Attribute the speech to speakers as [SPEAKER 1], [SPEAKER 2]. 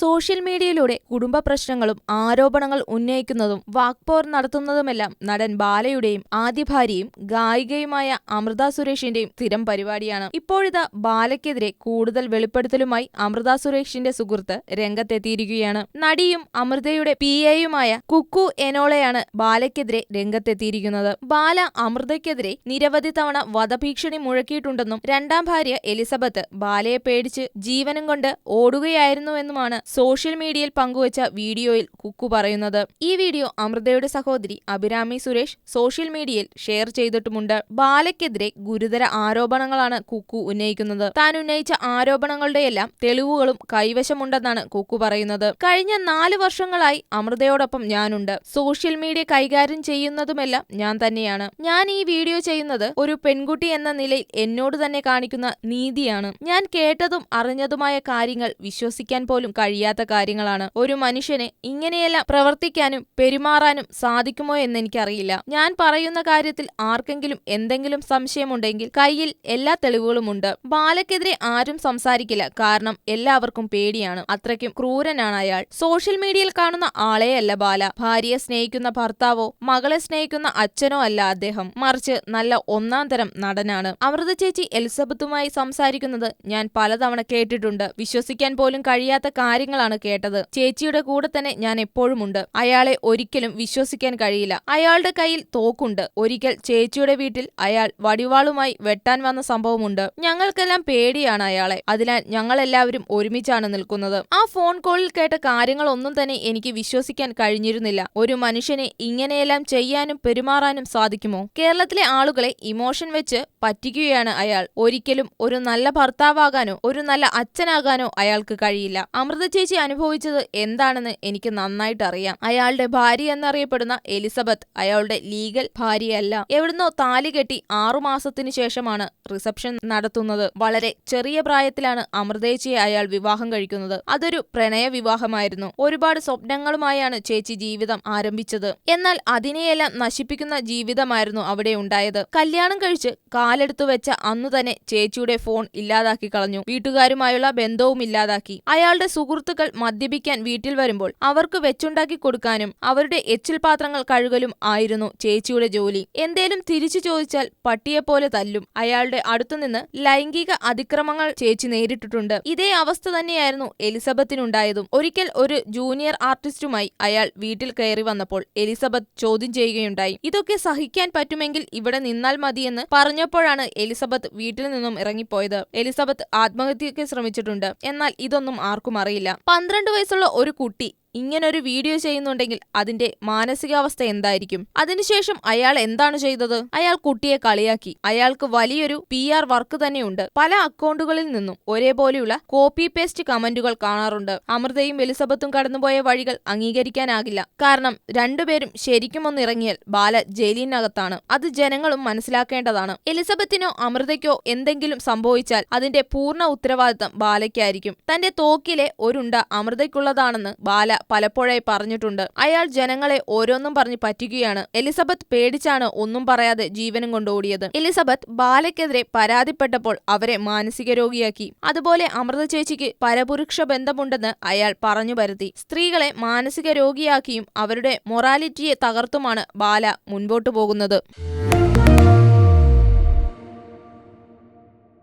[SPEAKER 1] Social മീഡിയയിലൂടെ കുടുംബ പ്രശ്നങ്ങളും ആരോപണങ്ങൾ ഉന്നയിക്കുന്നതും വാക്പോർ നടത്തുന്നതുമെല്ലാം നടൻ ബാലയുടെയും ആദ്യ ഭാര്യയും ഗായികയുമായ അമൃത സുരേഷിന്റെയും സ്ഥിരം പരിപാടിയാണ്. ഇപ്പോഴിതാ ബാലയ്ക്കെതിരെ കൂടുതൽ വെളിപ്പെടുത്തലുമായി അമൃത സുരേഷിന്റെ സുഹൃത്ത് രംഗത്തെത്തിയിരിക്കുകയാണ്. നടിയും അമൃതയുടെ പി എയുമായ കുക്കു എനോളയാണ് ബാലയ്ക്കെതിരെ രംഗത്തെത്തിയിരിക്കുന്നത്. ബാല അമൃതയ്ക്കെതിരെ നിരവധി തവണ വധഭീഷണി മുഴക്കിയിട്ടുണ്ടെന്നും രണ്ടാം ഭാര്യ എലിസബത്ത് ബാലയെ പേടിച്ച് ജീവനും കൊണ്ട് ഓടുകയായിരുന്നുവെന്നുമാണ് സോഷ്യൽ മീഡിയയിൽ പങ്കുവച്ച വീഡിയോയിൽ കുക്കു പറയുന്നത് ഈ വീഡിയോ അമൃതയുടെ സഹോദരി അഭിരാമി സുരേഷ് സോഷ്യൽ മീഡിയയിൽ ഷെയർ ചെയ്തിട്ടുമുണ്ട്. ബാലയ്ക്കെതിരെ ഗുരുതര ആരോപണങ്ങളാണ് കുക്കു ഉന്നയിക്കുന്നത്. താൻ ഉന്നയിച്ച ആരോപണങ്ങളുടെയെല്ലാം തെളിവുകളും കൈവശമുണ്ടെന്നാണ് കുക്കു പറയുന്നത്. കഴിഞ്ഞ നാല് വർഷങ്ങളായി അമൃതയോടൊപ്പം ഞാനുണ്ട്. സോഷ്യൽ മീഡിയ കൈകാര്യം ചെയ്യുന്നതുമെല്ലാം ഞാൻ തന്നെയാണ്. ഞാൻ ഈ വീഡിയോ ചെയ്യുന്നത് ഒരു പെൺകുട്ടി എന്ന നിലയിൽ എന്നോട് തന്നെ കാണിക്കുന്ന നീതിയാണ്. ഞാൻ കേട്ടതും അറിഞ്ഞതുമായ കാര്യങ്ങൾ വിശ്വസിക്കാൻ പോലും കഴിയാത്ത കാര്യങ്ങളാണ്. ഒരു മനുഷ്യന് ഇങ്ങനെയെല്ലാം പ്രവർത്തിക്കാനും പെരുമാറാനും സാധിക്കുമോ എന്ന് എനിക്കറിയില്ല. ഞാൻ പറയുന്ന കാര്യത്തിൽ ആർക്കെങ്കിലും എന്തെങ്കിലും സംശയമുണ്ടെങ്കിൽ കയ്യിൽ എല്ലാ തെളിവുകളുമുണ്ട് ബാലയ്ക്കെതിരെ ആരും സംസാരിക്കില്ല. കാരണം എല്ലാവർക്കും പേടിയാണ്. അത്രയ്ക്കും ക്രൂരനാണ് അയാൾ. സോഷ്യൽ മീഡിയയിൽ കാണുന്ന ആളെയല്ല ബാല. ഭാര്യയെ സ്നേഹിക്കുന്ന ഭർത്താവോ മകളെ സ്നേഹിക്കുന്ന അച്ഛനോ അല്ല അദ്ദേഹം. മറിച്ച് നല്ല ഒന്നാം തരം നടനാണ്. അമൃത ചേച്ചി എലിസബത്തുമായി സംസാരിക്കുന്നത് ഞാൻ പലതവണ കേട്ടിട്ടുണ്ട്. വിശ്വസിക്കാൻ പോലും കഴിയാത്ത കാര്യങ്ങളാണ് കേട്ടത്. ചേച്ചിയുടെ കൂടെ തന്നെ ഞാൻ എപ്പോഴുമുണ്ട്. അയാളെ ഒരിക്കലും വിശ്വസിക്കാൻ കഴിയില്ല. അയാളുടെ കയ്യിൽ തോക്കുണ്ട്. ഒരിക്കൽ ചേച്ചിയുടെ വീട്ടിൽ അയാൾ വടിവാളുമായി വെട്ടാൻ വന്ന സംഭവമുണ്ട്. ഞങ്ങൾക്കെല്ലാം പേടിയാണ് അയാളെ. അതിനാൽ ഞങ്ങളെല്ലാവരും ഒരുമിച്ചാണ് നിൽക്കുന്നത്. ആ ഫോൺ കോളിൽ കേട്ട കാര്യങ്ങളൊന്നും തന്നെ എനിക്ക് വിശ്വസിക്കാൻ കഴിഞ്ഞിരുന്നില്ല. ഒരു മനുഷ്യനെ ഇങ്ങനെയെല്ലാം ചെയ്യാനും പെരുമാറാനും സാധിക്കുമോ? കേരളത്തിലെ ആളുകളെ ഇമോഷൻ വെച്ച് പറ്റിക്കുകയാണ് അയാൾ. ഒരിക്കലും ഒരു നല്ല ഭർത്താവാകാനോ ഒരു നല്ല അച്ഛനാകാനോ അയാൾക്ക് കഴിയില്ല. അമൃത ചേച്ചി അനുഭവിച്ചത് എന്താണെന്ന് എനിക്ക് നന്നായിട്ട് അറിയാം. അയാളുടെ ഭാര്യ എന്നറിയപ്പെടുന്ന എലിസബത്ത് അയാളുടെ ലീഗൽ ഭാര്യയല്ല. എവിടുന്നോ താലി കെട്ടി ആറുമാസത്തിനു ശേഷമാണ് റിസപ്ഷൻ നടത്തുന്നത്. വളരെ ചെറിയ പ്രായത്തിലാണ് അമൃതേച്ചിയെ അയാൾ വിവാഹം കഴിക്കുന്നത്. അതൊരു പ്രണയ വിവാഹമായിരുന്നു. ഒരുപാട് സ്വപ്നങ്ങളുമായാണ് ചേച്ചി ജീവിതം ആരംഭിച്ചത്. എന്നാൽ അതിനെയെല്ലാം നശിപ്പിക്കുന്ന ജീവിതമായിരുന്നു അവിടെ ഉണ്ടായത്. കല്യാണം കഴിച്ച് കാലെടുത്തു വെച്ച അന്നു തന്നെ ചേച്ചിയുടെ ഫോൺ ഇല്ലാതാക്കി കളഞ്ഞു. വീട്ടുകാരുമായുള്ള ബന്ധവും ഇല്ലാതാക്കി. അയാളുടെ സുഹൃത്തുക്കൾ മദ്യപിക്കാൻ വീട്ടിൽ വരുമ്പോൾ അവർക്ക് വെച്ചുണ്ടാക്കി കൊടുക്കാനും അവരുടെ എച്ചിൽ പാത്രങ്ങൾ കഴുകലും ആയിരുന്നു ചേച്ചിയുടെ ജോലി. എന്തേലും തിരിച്ചു ചോദിച്ചാൽ പട്ടിയെപ്പോലെ തല്ലും. അയാളുടെ അടുത്തുനിന്ന് ലൈംഗിക അതിക്രമങ്ങൾ ചേച്ചി നേരിട്ടിട്ടുണ്ട്. ഇതേ അവസ്ഥ തന്നെയായിരുന്നു എലിസബത്തിനുണ്ടായതും. ഒരിക്കൽ ഒരു ജൂനിയർ ആർട്ടിസ്റ്റുമായി അയാൾ വീട്ടിൽ കയറി വന്നപ്പോൾ എലിസബത്ത് ചോദ്യം ചെയ്യുകയുണ്ടായി. ഇതൊക്കെ സഹിക്കാൻ പറ്റുമെങ്കിൽ ഇവിടെ നിന്നാൽ മതിയെന്ന് പറഞ്ഞപ്പോഴാണ് എലിസബത്ത് വീട്ടിൽ നിന്നും ഇറങ്ങിപ്പോയത്. എലിസബത്ത് ആത്മഹത്യയ്ക്ക് ശ്രമിച്ചിട്ടുണ്ട്. എന്നാൽ ഇതൊന്നും ആർക്കും അറിയില്ല. പന്ത്രണ്ട് വയസ്സുള്ള ഒരു കുട്ടി ഇങ്ങനൊരു വീഡിയോ ചെയ്യുന്നുണ്ടെങ്കിൽ അതിന്റെ മാനസികാവസ്ഥ എന്തായിരിക്കും? അതിനുശേഷം അയാൾ എന്താണ് ചെയ്തത്? അയാൾ കുട്ടിയെ കളിയാക്കി. അയാൾക്ക് വലിയൊരു പി ആർ വർക്ക് തന്നെയുണ്ട്. പല അക്കൗണ്ടുകളിൽ നിന്നും ഒരേപോലെയുള്ള കോപ്പി പേസ്റ്റ് കമന്റുകൾ കാണാറുണ്ട്. അമൃതയും എലിസബത്തും കടന്നുപോയ വഴികൾ അംഗീകരിക്കാനാകില്ല. കാരണം രണ്ടുപേരും ശരിക്കും ഒന്നിറങ്ങിയാൽ ബാല ജയിലിനകത്താണ്. അത് ജനങ്ങളും മനസ്സിലാക്കേണ്ടതാണ്. എലിസബത്തിനോ അമൃതയ്ക്കോ എന്തെങ്കിലും സംഭവിച്ചാൽ അതിന്റെ പൂർണ ഉത്തരവാദിത്തം ബാലയ്ക്കായിരിക്കും. തന്റെ തോക്കിലെ ഒരുണ്ട അമൃതയ്ക്കുള്ളതാണെന്ന് ബാല പലപ്പോഴായി പറഞ്ഞിട്ടുണ്ട്. അയാൾ ജനങ്ങളെ ഓരോന്നും പറഞ്ഞ് പറ്റിക്കുകയാണ്. എലിസബത്ത് പേടിച്ചാണ് ഒന്നും പറയാതെ ജീവനും കൊണ്ടോടിയത് എലിസബത്ത് ബാലയ്ക്കെതിരെ പരാതിപ്പെട്ടപ്പോൾ അവരെ മാനസിക രോഗിയാക്കി. അതുപോലെ അമൃത ചേച്ചിക്ക് പരപുരുഷ ബന്ധമുണ്ടെന്ന് അയാൾ പറഞ്ഞു പരത്തി. സ്ത്രീകളെ മാനസിക രോഗിയാക്കിയും അവരുടെ മൊറാലിറ്റിയെ തകർത്തുമാണ് ബാല മുൻപോട്ടു പോകുന്നത്.